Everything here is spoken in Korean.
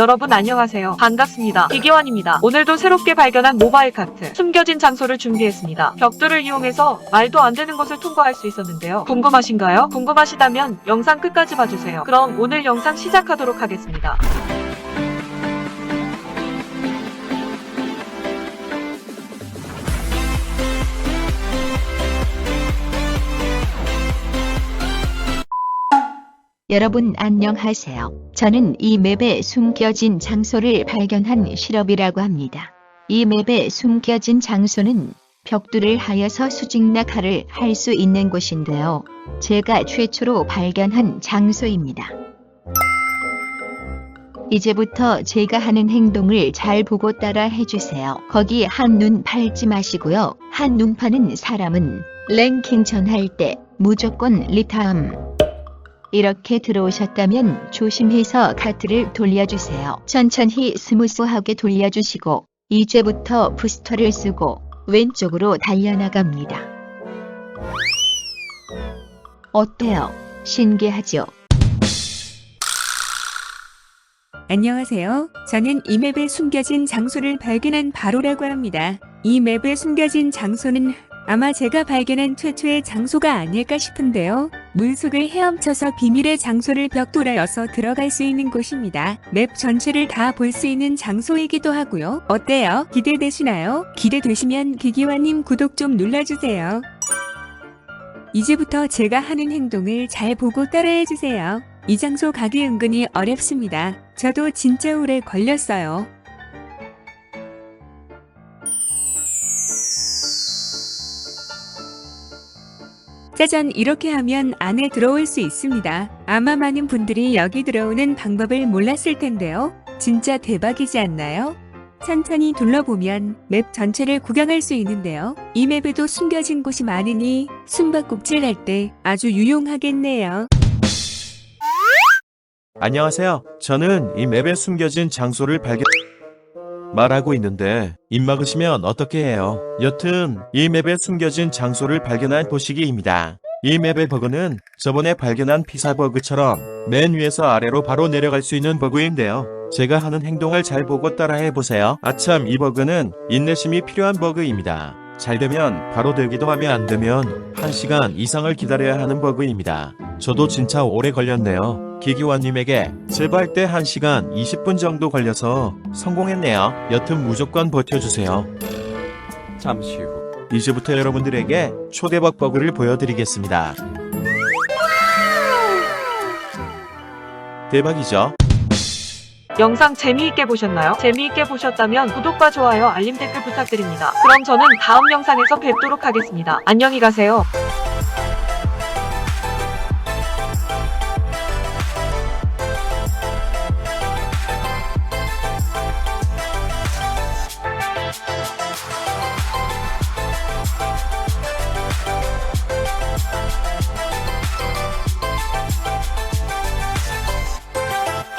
여러분 안녕하세요. 반갑습니다. 이기환입니다. 오늘도 새롭게 발견한 모바일 카트, 숨겨진 장소를 준비했습니다. 벽돌을 이용해서 말도 안 되는 것을 통과할 수 있었는데요. 궁금하신가요? 궁금하시다면 영상 끝까지 봐주세요. 그럼 오늘 영상 시작하도록 하겠습니다. 여러분 안녕하세요. 저는 이 맵에 숨겨진 장소를 발견한 실업이라고 합니다. 이 맵에 숨겨진 장소는 벽돌을 하여서 수직 낙하를 할 수 있는 곳인데요. 제가 최초로 발견한 장소입니다. 이제부터 제가 하는 행동을 잘 보고 따라 해주세요. 거기 한눈 팔지 마시고요. 한눈 파는 사람은 랭킹 전 할 때 무조건 리타움. 이렇게 들어오셨다면 조심해서 카트를 돌려주세요. 천천히 스무스하게 돌려주시고 이제부터 부스터를 쓰고 왼쪽으로 달려나갑니다. 어때요? 신기하죠? 안녕하세요. 저는 이 맵에 숨겨진 장소를 발견한 바로라고 합니다. 이 맵에 숨겨진 장소는 아마 제가 발견한 최초의 장소가 아닐까 싶은데요. 물속을 헤엄쳐서 비밀의 장소를 벽돌하여서 들어갈 수 있는 곳입니다. 맵 전체를 다 볼 수 있는 장소이기도 하고요. 어때요? 기대되시나요? 기대되시면 기기화님 구독 좀 눌러주세요. 이제부터 제가 하는 행동을 잘 보고 따라해주세요. 이 장소 가기 은근히 어렵습니다. 저도 진짜 오래 걸렸어요. 짜잔 이렇게 하면 안에 들어올 수 있습니다. 아마 많은 분들이 여기 들어오는 방법을 몰랐을 텐데요. 진짜 대박이지 않나요? 천천히 둘러보면 맵 전체를 구경할 수 있는데요. 이 맵에도 숨겨진 곳이 많으니 숨바꼭질 할 때 아주 유용하겠네요. 안녕하세요. 저는 이 맵에 숨겨진 장소를 발견 말하고 있는데 입 막으시면 어떻게 해요? 여튼 이 맵에 숨겨진 장소를 발견한 보시기입니다. 이 맵의 버그는 저번에 발견한 피사 버그처럼 맨 위에서 아래로 바로 내려갈 수 있는 버그인데요. 제가 하는 행동을 잘 보고 따라해 보세요. 아참 이 버그는 인내심이 필요한 버그입니다. 잘 되면 바로 되기도 하며 안 되면 1시간 이상을 기다려야 하는 버그입니다. 저도 진짜 오래 걸렸네요. 기기원님에게 제발 때 1시간 20분 정도 걸려서 성공했네요. 여튼 무조건 버텨주세요. 잠시 후 이제부터 여러분들에게 초대박 버그를 보여드리겠습니다. 대박이죠? 영상 재미있게 보셨나요? 재미있게 보셨다면 구독과 좋아요, 알림 댓글 부탁드립니다. 그럼 저는 다음 영상에서 뵙도록 하겠습니다. 안녕히 가세요.